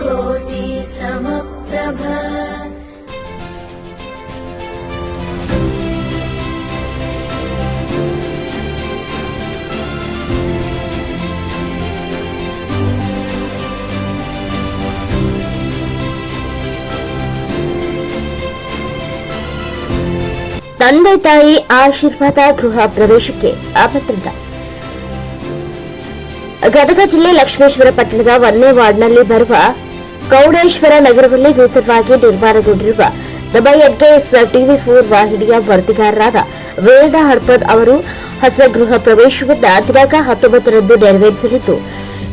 కోటి సమప్రభ ತಂದೆ ತಾಯಿ ಆಶೀರ್ವಾದ ಗೃಹ ಪ್ರವೇಶಕ್ಕೆ ಆಮಂತ್ರಿತ ಗದಗ ಜಿಲ್ಲೆ ಲಕ್ಷ್ಮೇಶ್ವರ ಪಟ್ಟಣದ ಒಂದನೇ ವಾರ್ಡ್ನಲ್ಲಿ ಬರುವ ಕೌಡೇಶ್ವರ ನಗರದಲ್ಲಿ ನೂತನವಾಗಿ ನಿರ್ಮಾಣಗೊಂಡಿರುವ ಎಸ್ ಟಿವಿ ಫೋರ್ ವಾಹಿನಿಯ ವರದಿಗಾರರಾದ ವೇದ ಹರ್ಪದ್ ಅವರು ಹೊಸ ಗೃಹ ಪ್ರವೇಶವನ್ನು ದಿನಾಂಕ ಹತ್ತೊಂಬತ್ತರಂದು ನೆರವೇರಿಸಲಿದ್ದು,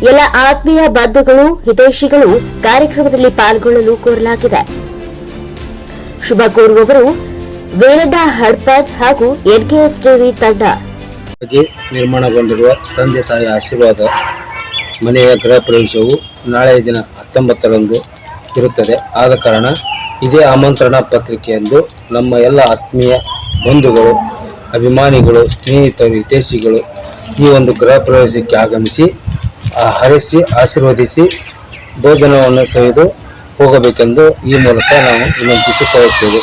ಎಲ್ಲ ಆತ್ಮೀಯ ಬಂಧುಗಳು, ಹಿತೈಷಿಗಳು ಕಾರ್ಯಕ್ರಮದಲ್ಲಿ ಪಾಲ್ಗೊಳ್ಳಲು ಕೋರಲಾಗಿದೆ. ಶುಭ ಕೋರುವವರು ವೇರಡ ಹಡ್ಪದ್ ಹಾಗೂ ಎನ್ಕೆಎಸ್ ಟಿವಿ ತಂಡ. ಆಗಿ ನಿರ್ಮಾಣಗೊಂಡಿರುವ ತಂದೆ ತಾಯಿ ಆಶೀರ್ವಾದ ಮನೆಯ ಗೃಹ ಪ್ರವೇಶವು ನಾಳೆಯ ದಿನ ಹತ್ತೊಂಬತ್ತರಂದು ಇರುತ್ತದೆ. ಆದ ಕಾರಣ ಇದೇ ಆಮಂತ್ರಣ ಪತ್ರಿಕೆಯಂದು ನಮ್ಮ ಎಲ್ಲ ಆತ್ಮೀಯ ಬಂಧುಗಳು, ಅಭಿಮಾನಿಗಳು ಸ್ನೇಹಿತರು ಹಿತೈಷಿಗಳು ಈ ಒಂದು ಗೃಹ ಪ್ರವೇಶಕ್ಕೆ ಆಗಮಿಸಿ ಹರಿಸಿ, ಆಶೀರ್ವದಿಸಿ ಭೋಜನವನ್ನು ಸವಿದು ಹೋಗಬೇಕೆಂದು ಈ ಮೂಲಕ ನಾವು ವಿನಂತಿಸಿಕೊಳ್ಳುತ್ತೇವೆ.